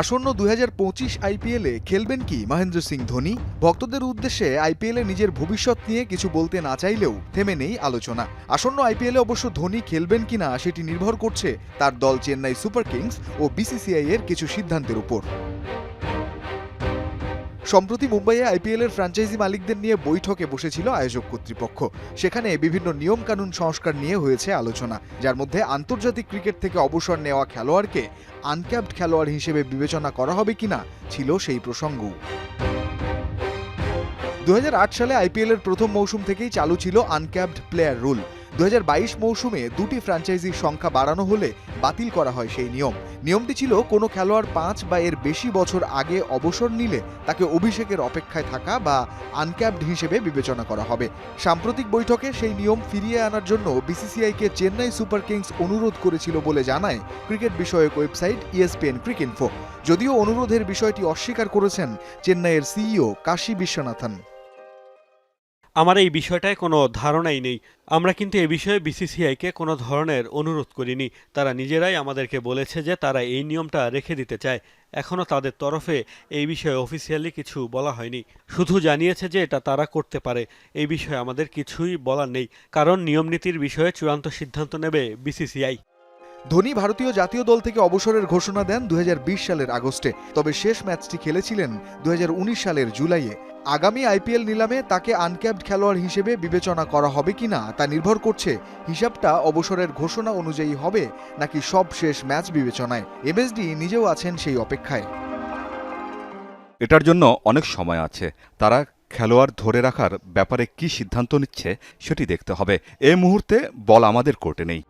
আসন্ন দু হাজার পঁচিশ আইপিএলে খেলবেন কি মহেন্দ্র সিং ধোনি? ভক্তদের উদ্দেশ্যে আইপিএলে নিজের ভবিষ্যৎ নিয়ে কিছু বলতে না চাইলেও থেমে নেই আলোচনা। আসন্ন আইপিএলে অবশ্য ধোনি খেলবেন কিনা সেটি নির্ভর করছে তার দল চেন্নাই সুপার কিংস ও বিসিসিআই এর কিছু সিদ্ধান্তের উপর। সম্প্রতি মুম্বাইয়ে আইপিএল এর ফ্র্যাঞ্চাইজি মালিকদের নিয়ে বৈঠকে বসেছিল আয়োজক কর্তৃপক্ষ। সেখানে বিভিন্ন নিয়মকানুন সংস্কার নিয়ে হয়েছে আলোচনা, যার মধ্যে আন্তর্জাতিক ক্রিকেট থেকে অবসর নেওয়া খেলোয়াড়কে আনক্যাপড খেলোয়াড় হিসেবে বিবেচনা করা হবে কিনা ছিল সেই প্রসঙ্গ দু হাজার আট সালে আইপিএল এর প্রথম মৌসুম থেকেই চালু ছিল আনক্যাপড প্লেয়ার রুল। দু হাজার বাইশ মৌসুমে দুটি ফ্র্যাঞ্চাইজির সংখ্যা বাড়ানো হলে বাতিল করা হয় সেই নিয়ম। নিয়মটি ছিল, কোনো খেলোয়াড় পাঁচ বা এর বেশি বছর আগে অবসর নিলে তাকে অভিষেকের অপেক্ষায় থাকা বা আনক্যাপড হিসেবে বিবেচনা করা হবে। সাম্প্রতিক বৈঠকে সেই নিয়ম ফিরিয়ে আনার জন্য বিসিসিআইকে চেন্নাই সুপার কিংস অনুরোধ করেছিল বলে জানায় ক্রিকেট বিষয়ক ওয়েবসাইট ইএসপিএন ক্রিকইনফো। যদিও অনুরোধের বিষয়টি অস্বীকার করেছেন চেন্নাইয়ের সিইও কাশী বিশ্বনাথন। আমার এই বিষয়টায় কোনো ধারণাই নেই। আমরা কিন্তু এ বিষয়ে বিসিসিআইকে কোনো ধরনের অনুরোধ করিনি। তারা নিজেরাই আমাদেরকে বলেছে যে তারা এই নিয়মটা রেখে দিতে চায়। এখনও তাদের তরফে এই বিষয়ে অফিসিয়ালি কিছু বলা হয়নি। শুধু জানিয়েছে যে এটা তারা করতে পারে। এই বিষয়ে আমাদের কিছুই বলার নেই। কারণ নিয়মনীতির বিষয়ে চূড়ান্ত সিদ্ধান্ত নেবে বিসিসিআই ধোনি ভারতীয় জাতীয় দল থেকে অবসরের ঘোষণা দেন দু হাজার বিশ সালের আগস্টে। তবে শেষ ম্যাচটি খেলেছিলেন দু হাজার উনিশ সালের জুলাইয়ে। আগামী আইপিএল নিলামে তাকে আনক্যাপড খেলোয়াড় হিসেবে বিবেচনা করা হবে কিনা তা নির্ভর করছে হিসাবটা অবসরের ঘোষণা অনুযায়ী হবে নাকি সব শেষ ম্যাচ বিবেচনায়। এমএসডি নিজেও আছেন সেই অপেক্ষায়। এটার জন্য অনেক সময় আছে। তারা খেলোয়াড় ধরে রাখার ব্যাপারে কি সিদ্ধান্ত নিচ্ছে সেটি দেখতে হবে। এ মুহূর্তে বল আমাদের কোর্টে নেই।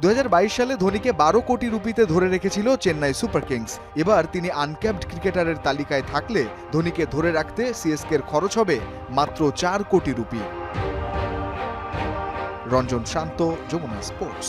দু হাজার বাইশ সালে ধোনিকে বারো কোটি রুপিতে ধরে রেখেছিল চেন্নাই সুপার কিংস। এবার তিনি আনক্যাপড ক্রিকেটারের তালিকায় থাকলে ধোনিকে ধরে রাখতে সিএসকের খরচ হবে মাত্র চার কোটি রুপি। রঞ্জন শান্ত, যমুনা স্পোর্টস।